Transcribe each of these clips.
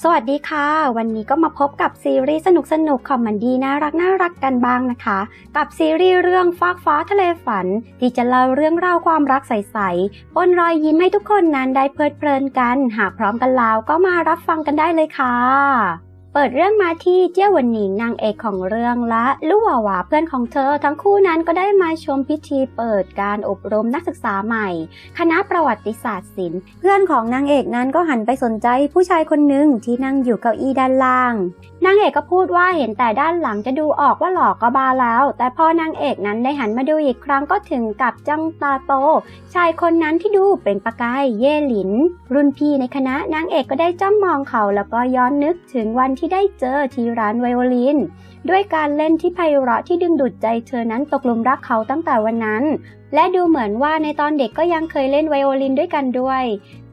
สวัสดีค่ะ วันนี้ก็มาพบกับซีรีส์สนุกสนุกๆคอมเมดี้น่ารักน่ารักกันบ้างนะคะ กับซีรีส์เรื่องฟากฟ้าทะเลฝัน ที่จะเล่าเรื่องราวความรักใสๆปนรอยยิ้มให้ทุกคนนั้นได้เพลิดเพลินกัน หากพร้อมกันแล้วก็มารับฟังกันได้เลยค่ะ เปิดเรื่องมาที่เจ้าวันหนิงนางเอกของเรื่องและลูกหวาวาเพื่อนของเธอ ทั้งคู่นั้นก็ได้มาชมพิธีเปิดการอบรมนักศึกษาใหม่ คณะประวัติศาสตร์ศิลป์ เพื่อนของนางเอกนั้นก็หันไปสนใจผู้ชายคนหนึ่งที่นั่งอยู่เก้าอี้ด้านล่าง นางเอกก็พูดว่าเห็นแต่ด้านหลังจะดูออกว่าหลอกก็บาแล้ว แต่พอนางเอกนั้นได้หันมาดูอีกครั้งก็ถึงกับจ้องตาโต ชายคนนั้นที่ดูเป็นประกายเย่หลิน รุ่นพี่ในคณะนางเอกก็ได้จ้องมองเขาแล้วก็ย้อนนึกถึงวันที่ที่ได้เจอที่ร้านไวโอลิน ด้วยการเล่นที่ไพเราะที่ดึงดูดใจเธอนั้นตกหลุมรักเขาตั้งแต่วันนั้น และดูเหมือนว่าในตอนเด็กก็ยังเคยเล่นไวโอลินด้วยกันด้วย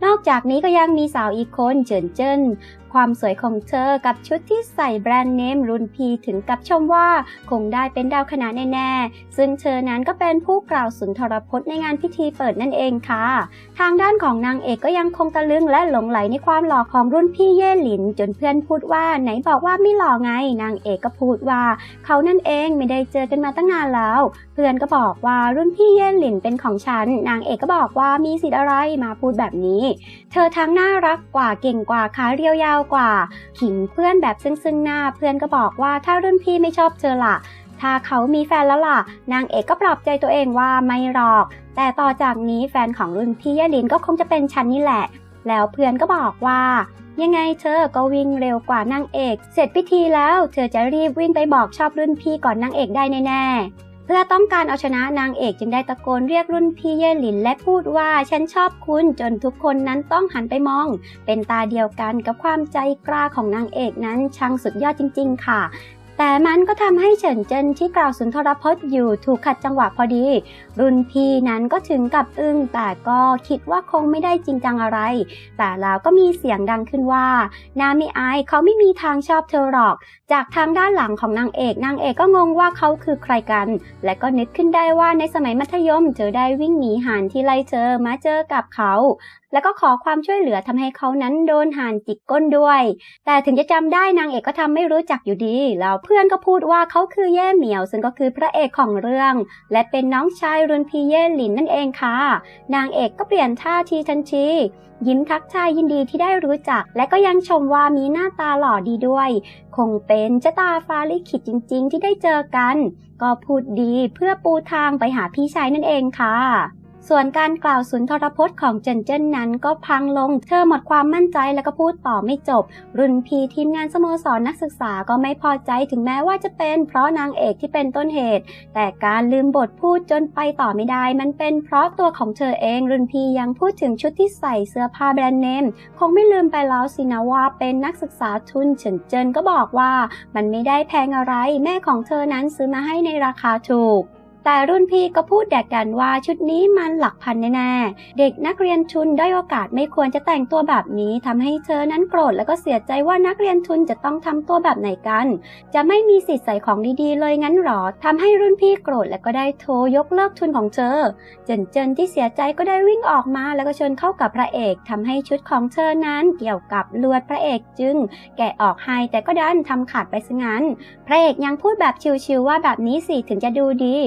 นอกจากนี้ก็ยังมีสาวอีกคนเฉินเจิ้นความสวยของเธอกับชุดที่ใส่แบรนด์เนมรุ่นพีถึงกับชมว่า คงได้เป็นดาวคณะแน่ๆ ซึ่งเธอนั้นก็เป็นผู้กล่าวสุนทรพจน์ในงานพิธีเปิดนั่นเองค่ะ ทางด้านของนางเอกก็ยังคงตะลึงและหลงไหลในความหล่อของรุ่นพี่เย่หลิน จนเพื่อนพูดว่าไหนบอกว่าไม่หล่อไง นางเอกก็พูดว่า เขานั่นเองไม่ได้เจอกันมาตั้งนานแล้ว เพื่อนก็บอกว่ารุ่นพี่เย่หลินเป็นของฉัน นางเอกก็บอกว่ามีสิทธิ์อะไรมาพูดแบบนี้ เธอทั้งน่ารักกว่าเก่งกว่าขาเรียวยาวกว่า ขิงเพื่อนแบบซึ่งซึ่งหน้า เพื่อนก็บอกว่าถ้ารุ่นพี่ไม่ชอบเธอล่ะถ้าเขามีแฟนแล้วล่ะ นางเอกก็ปลอบใจตัวเองว่าไม่หรอก แต่ต่อจากนี้แฟนของรุ่นพี่ยะลินก็คงจะเป็นฉันนี่แหละ แล้วเพื่อนก็บอกว่า ยังไงเธอก็วิ่งเร็วกว่านางเอก เสร็จพิธีแล้ว เธอจะรีบวิ่งไปบอกชอบรุ่นพี่ก่อนนางเอกได้แน่ๆ พื่อต้องการเอาชนะนางเอกจึงได้ตะโกนเรียกรุ่นพี่เย่หลินและพูดว่าฉันชอบคุณจนทุกคนนั้นต้องหันไปมอง เป็นตาเดียวกันกับความใจกล้าของนางเอกนั้นช่างสุดยอดจริง ๆ ค่ะแต่มันก็ทำให้เฉินเจินที่กล่าวสุนทรพจน์อยู่ถูกขัดจังหวะพอดี รุ่นพี่นั้นก็ถึงกับอึ้งแต่ก็คิดว่าคงไม่ได้จริงจังอะไร แต่แล้วก็มีเสียงดังขึ้นว่า นามิอายเขาไม่มีทางชอบเธอหรอก จากทางด้านหลังของนางเอกนางเอกก็งงว่าเขาคือใครกัน และก็นึกขึ้นได้ว่าในสมัยมัธยมเธอได้วิ่งหนีห่านที่ไล่เธอมาเจอกับเขา แล้วก็ขอความช่วยเหลือทำให้เขานั้นโดนหานจิกก้นด้วย แต่ถึงจะจำได้นางเอกก็ทำไม่รู้จักอยู่ดี แล้วเพื่อนก็พูดว่าเขาคือเย่เหมียวซึ่งก็คือพระเอกของเรื่อง และเป็นน้องชายรุนพีเย่หลินนั่นเองค่ะ นางเอกก็เปลี่ยนท่าทีทันทียิ้มทักทายยินดีที่ได้รู้จัก และก็ยังชมว่ามีหน้าตาหล่อดีด้วย คงเป็นชะตาฟ้าลิขิตจริง ๆ ที่ได้เจอกัน ก็พูดดีเพื่อปูทางไปหาพี่ชายนั่นเองค่ะ ส่วนการกล่าวสุนทรพจน์ของเจนเจนนั้นก็พังลง เธอหมดความมั่นใจแล้วก็พูดต่อไม่จบ รุ่นพี่ทีมงานสโมสรนักศึกษาก็ไม่พอใจถึงแม้ว่าจะเป็น เพราะนางเอกที่เป็นต้นเหตุ แต่การลืมบทพูดจนไปต่อไม่ได้ มันเป็นเพราะตัวของเธอเองรุ่นพี่ยังพูดถึงชุดที่ใส่เสื้อผ้าแบรนด์เนมคงไม่ลืมไปแล้วสินะว่าเป็นนักศึกษาทุนเฉินเจินก็บอกว่า มันไม่ได้แพงอะไร แม่ของเธอนั้นซื้อมาให้ในราคาถูก แต่รุ่นพี่ก็พูดแดกกันว่าชุดนี้มันหลักพันแน่ๆ เด็กนักเรียนทุนได้โอกาสไม่ควรจะแต่งตัวแบบนี้ทำให้เธอนั้นโกรธแล้วก็เสียใจว่านักเรียนทุนจะต้องทำตัวแบบไหนกัน จะไม่มีสิทธิ์ใส่ของดีๆ เลยงั้นหรอทำให้รุ่นพี่โกรธแล้วก็ได้โทรยกเลิกทุนของเธอ เจินเจินที่เสียใจก็ได้วิ่งออกมาแล้วก็ชิญเข้ากับพระเอกทำให้ชุดของเธอนั้นเกี่ยวกับลวดพระเอกจึง แกะออกให้แต่ก็ดันทำขาดไปซะงั้น พระเอกยังพูดแบบชิวๆว่าแบบนี้สิถึงจะดูดี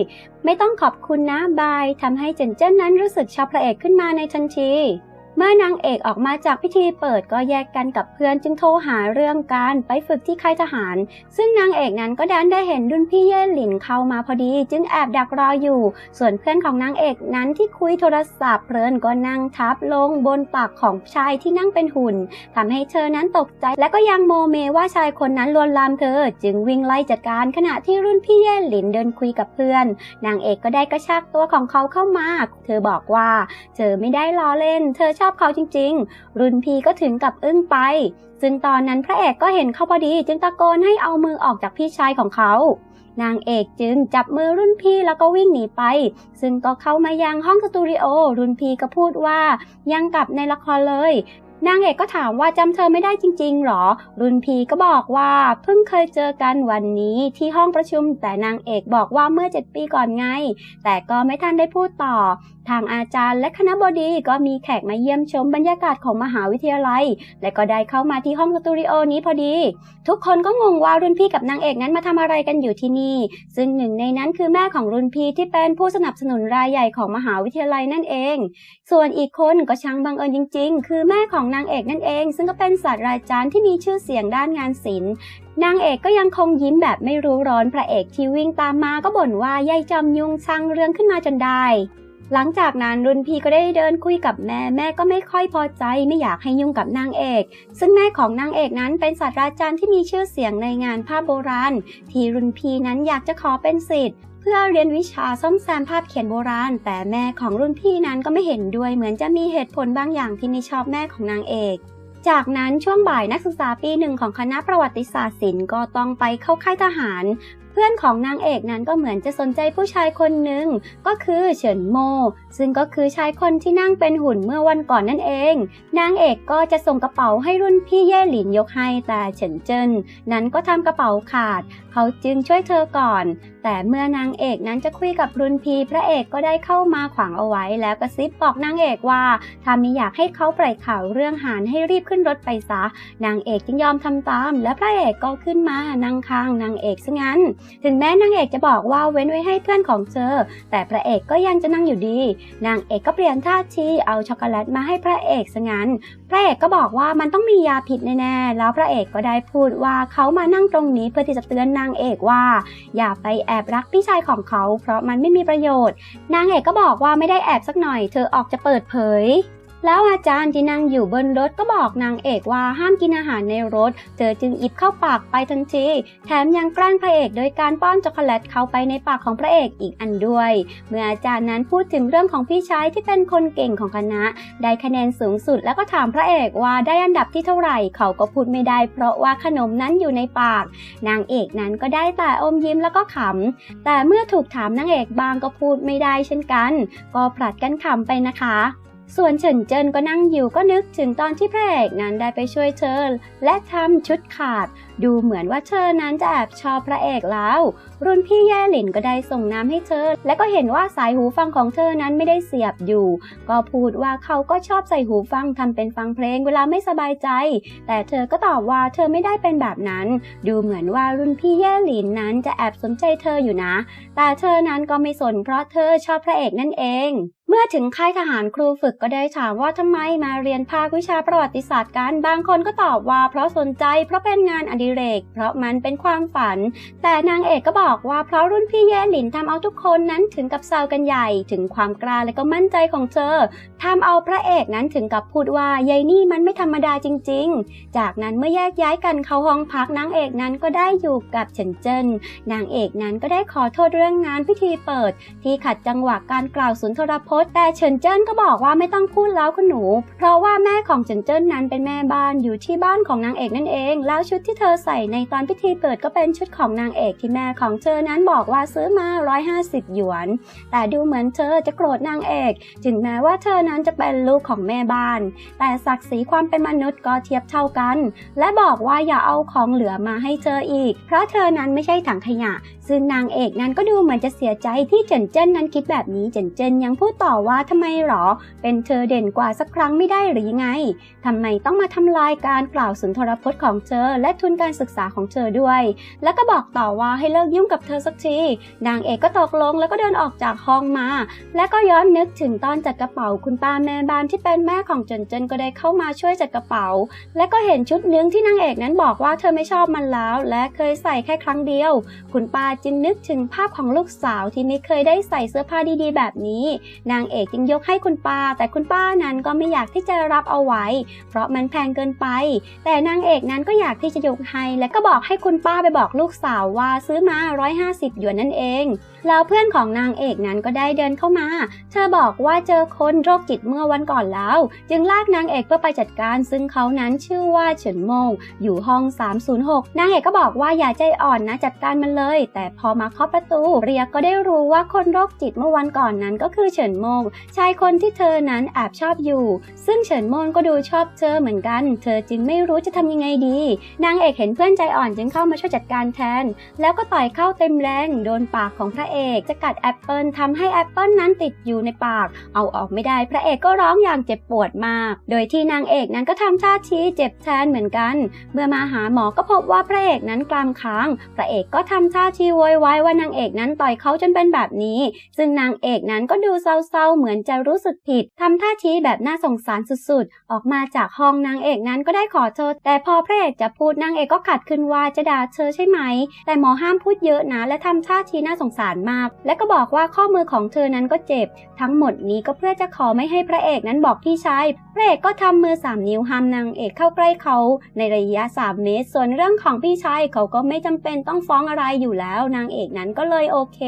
ไม่ต้องขอบคุณนะบายทำให้เจนเจนนั้นรู้สึกชอบพระเอกขึ้นมาในทันที เมื่อนางเอกออกมาจากพิธีเปิดก็แยกกันกับเพื่อนจึงโทรหาเรื่องการไปฝึกที่ค่ายทหาร ซึ่งนางเอกนั้นก็ดันได้เห็นรุ่นพี่เย่หลินเข้ามาพอดี จึงแอบดักรออยู่ ส่วนเพื่อนของนางเอกนั้นที่คุยโทรศัพท์เพลินก็นั่งทับลงบนปากของชายที่นั่งเป็นหุ่นทำให้เธอนั้นตกใจ และก็ยังโมเมว่าชายคนนั้นลวนลามเธอ จึงวิ่งไล่จัดการขณะที่รุ่นพี่เย่หลินเดินคุยกับเพื่อน นางเอกก็ได้กระชากตัวของเขาเข้ามา เธอบอกว่าเธอไม่ได้ล้อเล่น เธอชอบเขาจริง ๆ รุ่นพี่ก็ถึงกับอึ้งไป ซึ่งตอนนั้นพระเอกก็เห็นเขาพอดีจึงตะโกนให้เอามือออกจากพี่ชายของเขา นางเอกจึงจับมือรุ่นพี่แล้วก็วิ่งหนีไป ซึ่งก็เข้ามายังห้องสตูดิโอรุ่นพี่ก็พูดว่ายังกับในละครเลย นางเอกก็ถามว่าจำเธอไม่ได้จริงๆหรอ รุ่นพีก็บอกว่าเพิ่งเคยเจอกันวันนี้ที่ห้องประชุม แต่นางเอกบอกว่าเมื่อ7ปีก่อนไง แต่ก็ไม่ทันได้พูดต่อ ทางอาจารย์และคณะบดีก็มีแขกมาเยี่ยมชมบรรยากาศของมหาวิทยาลัย และก็ได้เข้ามาที่ห้องสตูดิโอนี้พอดี ทุกคนก็งงว่ารุ่นพี่กับนางเอกนั้นมาทำอะไรกันอยู่ที่นี่ ซึ่งหนึ่งในนั้นคือแม่ของรุ่นพี่ที่เป็นผู้สนับสนุนรายใหญ่ของมหาวิทยาลัยนั่นเอง ส่วนอีกคนก็ช่างบังเอิญจริง ๆ คือแม่ของนางเอกนั่นเอง ซึ่งก็เป็นศาสตราจารย์ที่มีชื่อเสียงด้านงานศิลป์นางเอกก็ยังคงยิ้มแบบไม่รู้ร้อนพระเอกที่วิ่งตามมาก็บ่นว่ายายจอมยุงช่างเรื่องขึ้นมาจนได้หลังจากนั้นรุ่นพี่ก็ได้เดินคุยกับแม่แม่ก็ไม่ค่อยพอใจไม่อยากให้ยุ่งกับนางเอก ซึ่งแม่ของนางเอกนั้นเป็นศาสตราจารย์ที่มีชื่อเสียงในงานภาพโบราณ ที่รุ่นพี่นั้นอยากจะขอเป็นศิษย์ เพื่อเรียนวิชาซ่อมแซมภาพเขียนโบราณ แต่แม่ของรุ่นพี่นั้นก็ไม่เห็นด้วย เหมือนจะมีเหตุผลบางอย่างที่ไม่ชอบแม่ของนางเอก จากนั้นช่วงบ่ายนักศึกษาปีหนึ่งของคณะประวัติศาสตร์ศิลป์ก็ต้องไปเข้าค่ายทหาร เพื่อนของนางเอกนั้นก็เหมือนจะสนใจผู้ชายคนหนึ่งก็คือเฉินโม ซึ่งก็คือชายคนที่นั่งเป็นหุ่นเมื่อวันก่อนนั่นเอง นางเอกก็จะส่งกระเป๋าให้รุ่นพี่เย่หลินยกให้แต่เฉินเจิ้นนั้นก็ทำกระเป๋าขาด เขาจึงช่วยเธอก่อน แต่เมื่อนางเอกนั้นจะคุยกับรุ่นพี่พระเอกก็ได้เข้ามาขวางเอาไว้ แล้วกระซิบบอกนางเอกว่าถ้าไม่อยากให้เขาปล่อยข่าวเรื่องหานให้รีบขึ้นรถไปซะ นางเอกจึงยอมทำตาม และพระเอกก็ขึ้นมานั่งข้างนางเอกซะงั้นถึงแม้นางเอกจะบอกว่าเว้นไว้ให้เพื่อนของเธอ แต่พระเอกก็ยังจะนั่งอยู่ดี นางเอกก็เปลี่ยนท่าทีเอาช็อกโกแลตมาให้พระเอกซะงั้น พระเอกก็บอกว่ามันต้องมียาพิษแน่ๆ แล้วพระเอกก็ได้พูดว่าเขามานั่งตรงนี้เพื่อที่จะเตือนนางเอกว่า อย่าไปแอบรักพี่ชายของเขา เพราะมันไม่มีประโยชน์ นางเอกก็บอกว่าไม่ได้แอบสักหน่อย เธอออกจะเปิดเผย แล้วอาจารย์ที่นั่งอยู่บนรถก็บอกนางเอกว่าห้ามกินอาหารในรถ เธอจึงอิบเข้าปากไปทันที แถมยังแกล้งพระเอกโดยการป้อนช็อกโกแลตเข้าไปในปากของพระเอกอีกอันด้วย เมื่ออาจารย์นั้นพูดถึงเรื่องของพี่ชายที่เป็นคนเก่งของคณะ ได้คะแนนสูงสุดแล้วก็ถามพระเอกว่าได้อันดับที่เท่าไหร่เขาก็พูดไม่ได้ เพราะว่าขนมนั้นอยู่ในปาก นางเอกนั้นก็ได้แต่อมยิ้มแล้วก็ขำแต่เมื่อถูกถามนางเอกบางก็พูดไม่ได้เช่นกัน ก็ผลัดกันขำไปนะคะ ส่วนเฉินเจิ้นก็นั่งอยู่ก็นึกถึงตอนที่พระเอกนั้นได้ไปช่วยเธอและทำชุดขาด ดูเหมือนว่าเธอนั้นจะแอบชอบพระเอกแล้ว รุ่นพี่แย่หลินก็ได้ส่งน้ำให้เธอ และก็เห็นว่าสายหูฟังของเธอนั้นไม่ได้เสียบอยู่ ก็พูดว่าเขาก็ชอบใส่หูฟังทำเป็นฟังเพลงเวลาไม่สบายใจ แต่เธอก็ตอบว่าเธอไม่ได้เป็นแบบนั้น ดูเหมือนว่ารุ่นพี่แย่หลินนั้นจะแอบสนใจเธออยู่นะ แต่เธอนั้นก็ไม่สนเพราะเธอชอบพระเอกนั่นเอง เมื่อถึงค่ายทหารครูฝึกก็ได้ถามว่าทำไมมาเรียนภาควิชาประวัติศาสตร์กัน บางคนก็ตอบว่าเพราะสนใจเพราะเป็นงานอดิเรก เพราะมันเป็นความฝัน แต่นางเอกก็บอกว่าเพราะรุ่นพี่แย่หลินทำเอาทุกคนนั้นถึงกับเศร้ากันใหญ่ ถึงความกล้าและก็มั่นใจของเธอทำเอาพระเอกนั้นถึงกับพูดว่ายายนี่มันไม่ธรรมดาจริง ๆ จากนั้นเมื่อแยกย้ายกันเข้าห้องพักนางเอกนั้นก็ได้อยู่กับเฉินเจิ้นนางเอกนั้นก็ได้ขอโทษเรื่องงานพิธีเปิด ที่ขัดจังหวะการกล่าวสุนทรพจน์แต่เฉินเจิ้นก็บอกว่าไม่ต้องพูดแล้วคุณหนู เพราะว่าแม่ของเฉินเจิ้นนั้นเป็นแม่บ้านอยู่ที่บ้านของนางเอกนั่นเอง แล้วชุดที่เธอใส่ในตอนพิธีเปิดก็เป็นชุดของนางเอกที่แม่ของเธอนั้นบอกว่าซื้อมา 150 หยวน แต่ดูเหมือนเธอจะโกรธนางเอก ถึงแม้ว่าเธอนั้นจะเป็นลูกของแม่บ้าน แต่ศักดิ์ศรีความเป็นมนุษย์ก็เทียบเท่ากัน และบอกว่าอย่าเอาของเหลือมาให้เธออีก เพราะเธอนั้นไม่ใช่ถังขยะซึ่งนางเอกนั้นก็ดูเหมือนจะเสียใจที่เจินเจิ้นนั้นคิดแบบนี้เจินเจิ้นยังพูดต่อว่าทำไมหรอ เป็นเธอเด่นกว่าสักครั้งไม่ได้หรือไงทำไมต้องมาทำลายการกล่าวสุนทรพจน์ของเธอ และทุนการศึกษาของเธอด้วย แล้วก็บอกต่อว่าให้เลิกยุ่งกับเธอสักทีนางเอกก็ตกลงแล้วก็เดินออกจากห้องมา และก็ย้อนนึกถึงตอนจัดกระเป๋าคุณป้าแม่บ้านที่เป็นแม่ของเจินเจิ้นก็ได้เข้ามาช่วยจัดกระเป๋า และก็เห็นชุดเนื้อที่นางเอกนั้นบอกว่าเธอไม่ชอบมันแล้ว และเคยใส่แค่ครั้งเดียว คุณป้าจึงนึกถึงภาพของลูกสาวที่ไม่เคยได้ใส่เสื้อผ้าดีๆ แบบนี้ นางเอกจึงยกให้คุณป้า แต่คุณป้านั้นก็ไม่อยากที่จะรับเอาไว้ เพราะมันแพงเกินไป แต่นางเอกนั้นก็อยากที่จะยกให้ และก็บอกให้คุณป้าไปบอกลูกสาวว่าซื้อมา 150 หยวนนั่นเอง แล้วเพื่อนของนางเอกนั้นก็ได้เดินเข้ามา เธอบอกว่าเจอคนโรคจิตเมื่อวันก่อนแล้ว จึงลากนางเอกเพื่อไปจัดการ ซึ่งเขานั้นชื่อว่าเฉินโมงอยู่ห้อง 306 นางเอกก็บอกว่าอย่าใจอ่อนนะจัดการมันเลย แต่แต่พอมาเคาะประตู เรียก็ได้รู้ว่าคนโรคจิตเมื่อวันก่อนนั้นก็คือเฉินโมง ชายคนที่เธอนั้นแอบชอบอยู่ ซึ่งเฉินโมงก็ดูชอบเธอเหมือนกัน เธอจึงไม่รู้จะทำยังไงดี นางเอกเห็นเพื่อนใจอ่อนจึงเข้ามาช่วยจัดการแทน แล้วก็ต่อยเข้าเต็มแรง โดนปากของพระเอกจะกัดแอปเปิลทำให้แอปเปิลนั้นติดอยู่ในปาก เอาออกไม่ได้ พระเอกก็ร้องอย่างเจ็บปวดมาก โดยที่นางเอกนั้นก็ทำท่าชี้เจ็บแทนเหมือนกัน เมื่อมาหาหมอก็พบว่าพระเอกนั้นกลามค้าง พระเอกก็ทำท่าชี้โวยวายว่านางเอกนั้นต่อยเขาจนเป็นแบบนี้ ซึ่งนางเอกนั้นก็ดูเศร้าๆ เหมือนจะรู้สึกผิดทำท่าชี้แบบน่าสงสารสุดๆ ออกมาจากห้องนางเอกนั้นก็ได้ขอโทษ แต่พอพระเอกจะพูดนางเอกก็ขัดขึ้นว่าจะด่าเธอใช่ไหม แต่หมอห้ามพูดเยอะนะ และทำท่าชี้น่าสงสารมาก และก็บอกว่าข้อมือของเธอนั้นก็เจ็บ ทั้งหมดนี้ก็เพื่อจะขอไม่ให้พระเอกนั้นบอกพี่ชายพระเอกก็ทำมือสามนิ้วห้ามนางเอกเข้าใกล้เขาในระยะ 3 เมตร ส่วนเรื่องของพี่ชายเขาก็ไม่จำเป็นต้องฟ้องอะไรอยู่แล้วนางเอกนั้นก็เลยโอเค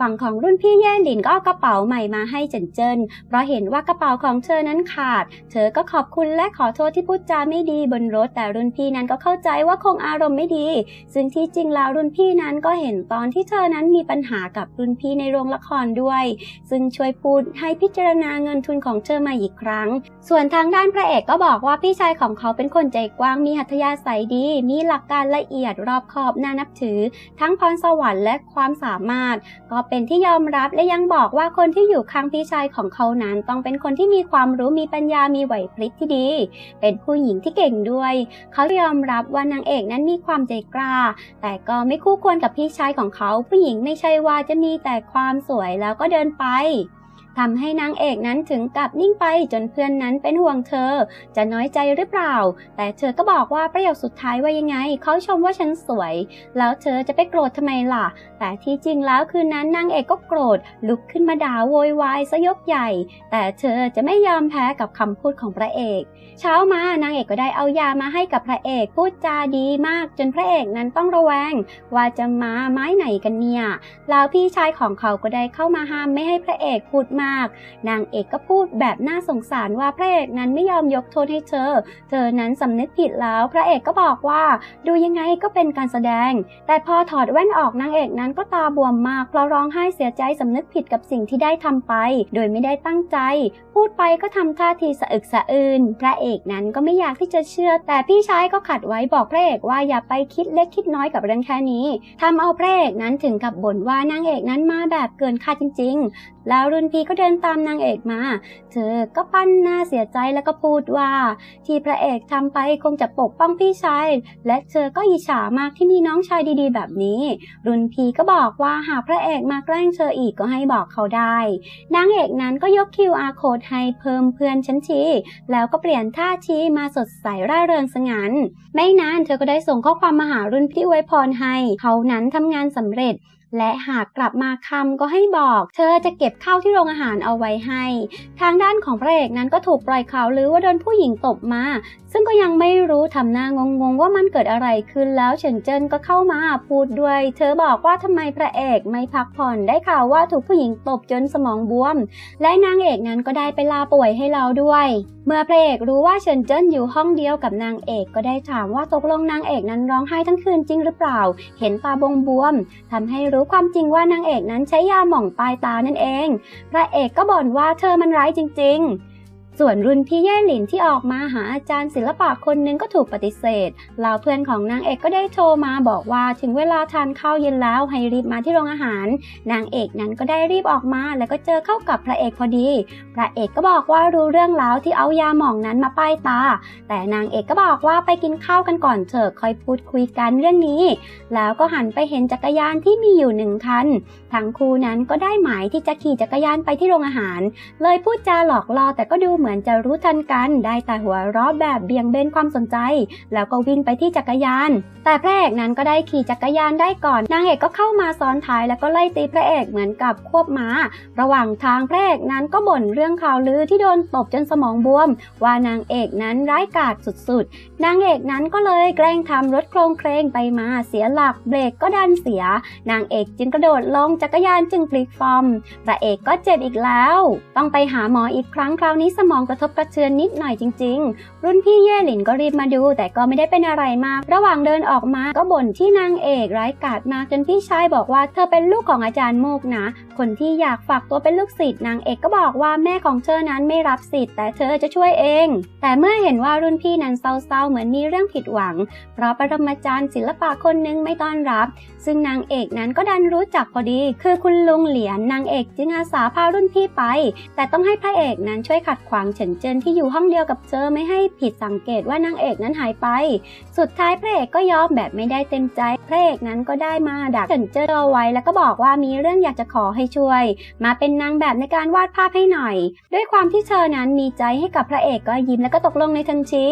ฝั่งของรุ่นพี่แย่หลินก็เอากระเป๋าใหม่มาให้เจินเจินเพราะเห็นว่ากระเป๋าของเธอนั้นขาด เธอก็ขอบคุณและขอโทษที่พูดจาไม่ดีบนรถ แต่รุ่นพี่นั้นก็เข้าใจว่าคงอารมณ์ไม่ดี ซึ่งที่จริงแล้วรุ่นพี่นั้นก็เห็นตอนที่เธอนั้นมีปัญหากับรุ่นพี่ในโรงละครด้วย ซึ่งช่วยพูดให้พิจารณาเงินทุนของเธอมาอีกครั้ง ส่วนทางด้านพระเอกก็บอกว่าพี่ชายของเขาเป็นคนใจกว้างมีหัตถยาศัยดี มีหลักการละเอียดรอบขอบน่านับถือ ทั้งพรสวรรค์และความสามารถ ก็เป็นที่ยอมรับและยังบอกว่าคนที่อยู่ข้างพี่ชายของเขานั้น ต้องเป็นคนที่มีความรู้มีปัญญามีไหวพริบที่ดี เป็นผู้หญิงที่เก่งด้วย เขายอมรับว่านางเอกนั้นมีความใจกล้า แต่ก็ไม่คู่ควรกับพี่ชายของเขา ผู้หญิงไม่ใช่ว่าจะมีแต่ความสวยแล้วก็เดินไป ทำให้นางเอกนั้นถึงกับนิ่งไปจนเพื่อนนั้นเป็นห่วงเธอ จะน้อยใจหรือเปล่า แต่เธอก็บอกว่าประโยคสุดท้ายว่ายังไง เขาชมว่าฉันสวย แล้วเธอจะไปโกรธทำไมล่ะ แต่ที่จริงแล้วคืนนั้นนางเอกก็โกรธ ลุกขึ้นมาด่าโวยวายซะยกใหญ่ แต่เธอจะไม่ยอมแพ้กับคำพูดของพระเอก เช้ามานางเอกก็ได้เอายามาให้กับพระเอกพูดจาดีมากจนพระเอกนั้นต้องระแวง ว่าจะมาไม้ไหนกันเนี่ยแล้วพี่ชายของเขาก็ได้เข้ามาห้ามไม่ให้พระเอกพูดมาก นางเอกก็พูดแบบน่าสงสารว่าพระเอกนั้นไม่ยอมยกโทษให้เธอ เธอนั้นสำนึกผิดแล้ว พระเอกก็บอกว่า ดูยังไงก็เป็นการแสดง แต่พอถอดแว่นออกนางเอกนั้นก็ตาบวมมากเพราะร้องไห้เสียใจสำนึกผิดกับสิ่งที่ได้ทำไป โดยไม่ได้ตั้งใจ พูดไปก็ทำท่าทีสะอึกสะอื้นพระเอกนั้นก็ไม่อยากที่จะเชื่อ แต่พี่ชายก็ขัดไว้บอกพระเอกว่าอย่าไปคิดเล็กคิดน้อยกับเรื่องแค่นี้ทำเอาพระเอกนั้นถึงกับบ่นว่านางเอกนั้นมาแบบเกินคาดจริงๆ แล้วรุ่นพี่ก็เดินตามนางเอกมา เธอก็ปั้นหน้าเสียใจแล้วก็พูดว่า ที่พระเอกทำไปคงจะปกป้องพี่ชาย และเธอก็อิจฉามากที่มีน้องชายดีๆ แบบนี้ รุ่นพี่ก็บอกว่าหากพระเอกมาแกล้งเธออีกก็ให้บอกเขาได้ นางเอกนั้นก็ยก QR code ให้เพิ่มเพื่อนชั้นชีแล้วก็เปลี่ยนท่าชี้มาสดใสร่าเริงสงันไม่นานเธอก็ได้ส่งข้อความมาหารุ่นพี่ไว้พรให้ เขานั้นทำงานสำเร็จ และหากกลับมาคำก็ให้บอก เธอจะเก็บข้าวที่โรงอาหารเอาไว้ให้ ทางด้านของพระเอกนั้นก็ถูกปล่อยข่าวลือว่าโดนผู้หญิงตบมา ซึ่งก็ยังไม่รู้ทำหน้างงๆว่ามันเกิดอะไรขึ้นแล้วเฉินเจิ้นก็เข้ามาพูดด้วย เธอบอกว่าทำไมพระเอกไม่พักผ่อนได้ข่าวว่าถูกผู้หญิงตบจนสมองบวม และนางเอกนั้นก็ได้ไปลาป่วยให้เราด้วย เมื่อพระเอกรู้ว่าเฉินเจิ้นอยู่ห้องเดียวกับนางเอกก็ได้ถามว่าตกลงนางเอกนั้นร้องไห้ทั้งคืนจริงหรือเปล่า เห็นตาบงบวมทำให้รู้ความจริงว่านางเอกนั้นใช้ยาหม่องปลายตานั่นเอง พระเอกก็บ่นว่าเธอมันร้ายจริง ๆ ส่วนรุ่นพี่แย่หลินที่ออกมาหาอาจารย์ศิลปะคนนึงก็ถูกปฏิเสธเหล่าเพื่อนของนางเอกก็ได้โทรมาบอกว่าถึงเวลาทานข้าวเย็นแล้วให้รีบมาที่โรงอาหาร นางเอกนั้นก็ได้รีบออกมาแล้วก็เจอเข้ากับพระเอกพอดี พระเอกก็บอกว่ารู้เรื่องแล้วที่เอายาหมองนั้นมาป้ายตา แต่นางเอกก็บอกว่าไปกินข้าวกันก่อนเถอะค่อยพูดคุยกันเรื่องนี้ แล้วก็หันไปเห็นจักรยานที่มีอยู่หนึ่งคันทั้งคู่นั้นก็ได้หมายที่จะขี่จักรยานไปที่โรงอาหาร เลยพูดจาหลอกล่อแต่ก็ดูเหมือนจะรู้ทันกัน ได้แต่หัวเราะแบบเบี่ยงเบนความสนใจ แล้วก็วิ่งไปที่จักรยาน แต่พระเอกนั้นก็ได้ขี่จักรยานได้ก่อน นางเอกก็เข้ามาซ้อนท้ายแล้วก็ไล่ตีพระเอกเหมือนกับควบม้า ระหว่างทางพระเอกนั้นก็บ่นเรื่องข่าวลือที่โดนตบจนสมองบวม ว่านางเอกนั้นร้ายกาจสุดๆ นางเอกนั้นก็เลยแกล้งทำรถโครงเครงไปมาเสียหลักเบรกก็ดันเสีย นางเอกจึงกระโดดลงจักรยานจึงพลิกฟอร์มพระเอกก็เจ็บอีกแล้ว ต้องไปหาหมออีกครั้งคราวนี้สมองกระทบกระเทือนนิดหน่อยจริง ๆ รุ่นพี่เย่หลินก็รีบมาดู แต่ก็ไม่ได้เป็นอะไรมาก ระหว่างเดินออกมาก็บ่นที่นางเอกไร้กาดมากจนพี่ชายบอกว่าเธอเป็นลูกของอาจารย์โมกนะ คนที่อยากฝากตัวเป็นลูกศิษย์นางเอกก็บอกว่าแม่ของเธอนั้นไม่รับสิทธิ์แต่เธอจะช่วยเอง แต่เมื่อเห็นว่ารุ่นพี่นั้นเศร้าๆ เหมือนมีเรื่องผิดหวัง เพราะปรมาจารย์ศิลปะคนนึงไม่ต้อนรับ ซึ่งนางเอกนั้นก็ดันรู้จักพอดี คือคุณลุงเหลียนนางเอกจึงอาสาพารุ่นพี่ไป แต่ต้องให้พระเอกนั้นช่วยขัดขวางเฉินเจินที่อยู่ห้องเดียวกับเธอไม่ให้ผิดสังเกตว่านางเอกนั้นหายไป สุดท้ายพระเอกก็ยอมแบบไม่ได้เต็มใจ พระเอกนั้นก็ได้มาดักเฉินเจินเอาไว้แล้วก็บอกว่ามีเรื่องอยากจะขอให้ช่วย มาเป็นนางแบบในการวาดภาพให้หน่อย ด้วยความที่เธอนั้นมีใจให้กับพระเอกก็ยิ้มแล้วก็ตกลงในทันที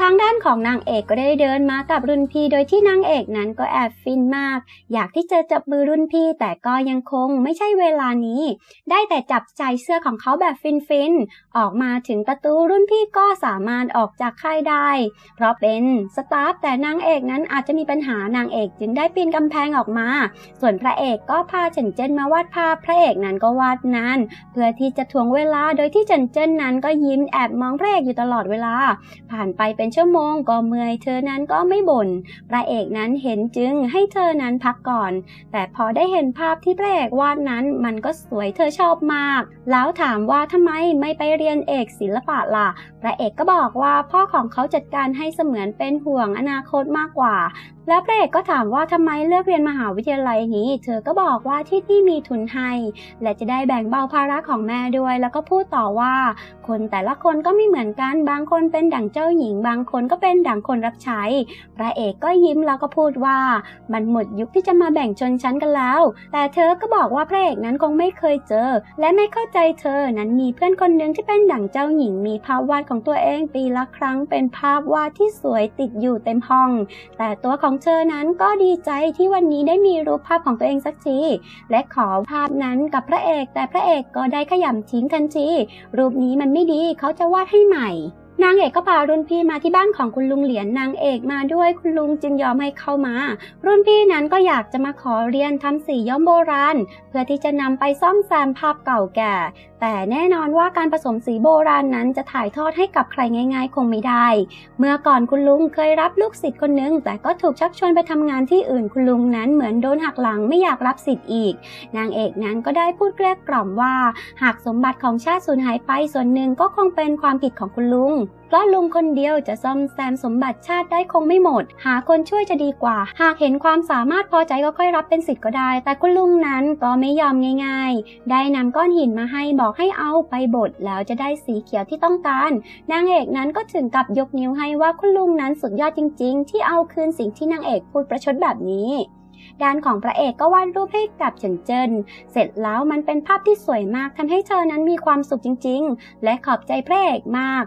ทางด้านของนางเอกก็ได้เดินมากับรุ่นพี่โดยที่นางเอกนั้นก็แอบฟินมาก อยากที่จะจับมือรุ่นพี่แต่ก็ยังคงไม่ใช่เวลานี้ ได้แต่จับใจเสื้อของเขาแบบฟินๆออกมาถึงประตูรุ่นพี่ก็สามารถออกจากค่ายได้ เพราะเป็นสตาฟแต่นางเอกนั้นอาจจะมีปัญหานางเอกจึงได้ปีนกำแพงออกมา ส่วนพระเอกก็พาเฉินเจิ้นมาวาดภาพพระเอกนั้นก็วาดนานเพื่อที่จะทวงเวลาโดยที่เฉินเจิ้นนั้นก็ยิ้มแอบมองพระเอกอยู่ตลอดเวลา ผ่านไปเป็นชั่วโมงก็เมื่อยเธอนั้นก็ไม่บ่นพระเอกนั้นเห็นจึงให้เธอนั้นพักก่อน แต่พอได้เห็นภาพที่พระเอกวาดนั้นมันก็สวยเธอชอบมาก แล้วถามว่าทำไมไม่ไปเรียนเอกศิลปะล่ะ พระเอกก็บอกว่าพ่อของเขาจัดการให้เสมือนเป็นห่วงอนาคตมากกว่า แล้วพระเอกก็ถามว่าทำไมเลือกเรียนมหาวิทยาลัยนี้ เธอก็บอกว่าที่ที่มีทุนให้ และจะได้แบ่งเบาภาระของแม่ด้วย แล้วก็พูดต่อว่า คนแต่ละคนก็ไม่เหมือนกัน บางคนเป็นดั่งเจ้าหญิง บางคนก็เป็นดั่งคนรับใช้ พระเอกก็ยิ้มแล้วก็พูดว่า มันหมดยุคที่จะมาแบ่งชนชั้นกันแล้ว แต่เธอก็บอกว่าพระเอกนั้นคงไม่เคยเจอ และไม่เข้าใจเธอนั้นมีเพื่อนคนหนึ่งที่เป็นดั่งเจ้าหญิงมีภาพวาดของตัวเองปีละครั้งเป็นภาพวาดที่สวยติดอยู่เต็มห้อง แต่ตัวของเธอนั้นก็ดีใจที่วันนี้ได้มีรูปภาพของตัวเองสักที และขอภาพนั้นกับพระเอก แต่พระเอกก็ได้ขยำทิ้งทันที รูปนี้มันไม่ดีเขาจะวาดให้ใหม่นางเอกก็พารุ่นพี่มาที่บ้านของคุณลุงเหรียญนางเอกมาด้วยคุณลุงจึงยอมให้เข้ามา รุ่นพี่นั้นก็อยากจะมาขอเรียนทำสีย้อมโบราณ เพื่อที่จะนำไปซ่อมแซมภาพเก่าแก่ แต่แน่นอนว่าการผสมสีโบราณนั้นจะถ่ายทอดให้กับใครง่าย ๆ คงไม่ได้ เมื่อก่อนคุณลุงเคยรับลูกศิษย์คนหนึง แต่ก็ถูกชักชวนไปทำงานที่อื่นคุณลุงนั้นเหมือนโดนหักหลังไม่อยากรับสิทธิ์อีก นางเอกนั้นก็ได้พูดเกลี้ยกล่อมว่า หากสมบัติของชาติสูญหายไปส่วนหนึ่งก็คงเป็นความผิดของคุณลุง เพราลุงคนเดียวจะซ่อมแซมสมบัติชาติได้คงไม่หมด หาคนช่วยจะดีกว่า หากเห็นความสามารถพอใจก็ค่อยรับเป็นสิทธิ์ก็ได้ แต่คุณลุงนั้นก็ไม่ยอมง่าย ๆ ได้นำก้อนหินมาให้บอกให้เอาไปบดแล้วจะได้สีเขียวที่ต้องการ นางเอกนั้นก็ถึงกับยกนิ้วให้ว่าคุณลุงนั้นสุดยอดจริง ๆ ที่เอาคืนสิ่งที่นางเอกพูดประชดแบบนี้ด้านของพระเอกก็วาดรูปให้กับเฉินเจิ้น เสร็จแล้วมันเป็นภาพที่สวยมากทำให้เธอนั้นมีความสุขจริง ๆ และขอบใจพระเอกมาก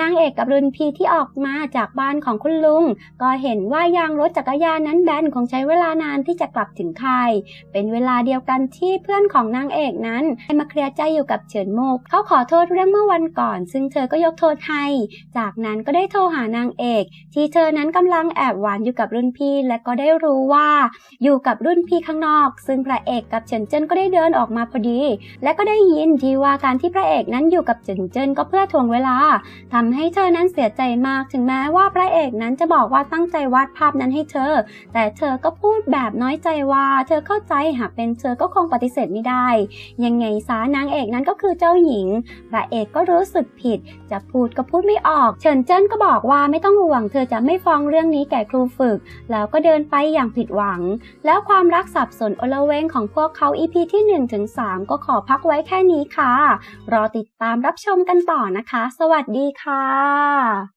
นางเอกกับรุ่นพี่ที่ออกมาจากบ้านของคุณลุง ก็เห็นว่ายางรถจักรยานนั้นแบนคงใช้เวลานานที่จะกลับถึงค่ายเป็นเวลาเดียวกันที่เพื่อนของนางเอกนั้นได้มาเคลียร์ใจอยู่กับเฉินโมก เขาขอโทษเรื่องเมื่อวันก่อน ซึ่งเธอก็ยกโทษให้ จากนั้นก็ได้โทรหานางเอก ที่เธอนั้นกำลังแอบหวานอยู่กับรุ่นพี่ และก็ได้รู้ว่าอยู่กับรุ่นพี่ข้างนอก ซึ่งพระเอกกับเฉินเจิ้นก็ได้เดินออกมาพอดี และก็ได้ยินที่ว่าการที่พระเอกนั้นอยู่กับเฉินเจิ้นก็เพื่อทวงเวลาทำให้เธอนั้นเสียใจมากถึงแม้ว่าพระเอกนั้นจะบอกว่าตั้งใจวาดภาพนั้นให้เธอ แต่เธอก็พูดแบบน้อยใจว่า เธอเข้าใจหากเป็นเธอก็คงปฏิเสธไม่ได้ ยังไงซานางเอกนั้นก็คือเจ้าหญิง พระเอกก็รู้สึกผิด จะพูดก็พูดไม่ออก เฉินเจิ้นก็บอกว่าไม่ต้องห่วง เธอจะไม่ฟ้องเรื่องนี้แก่ครูฝึก แล้วก็เดินไปอย่างผิดหวัง แล้วความรักสับสนโอลเวงของพวกเขา EP ที่1ถึง3ก็ขอพักไว้แค่นี้ค่ะ รอติดตามรับชมกันต่อนะคะ สวัสดีค่ะค่ะ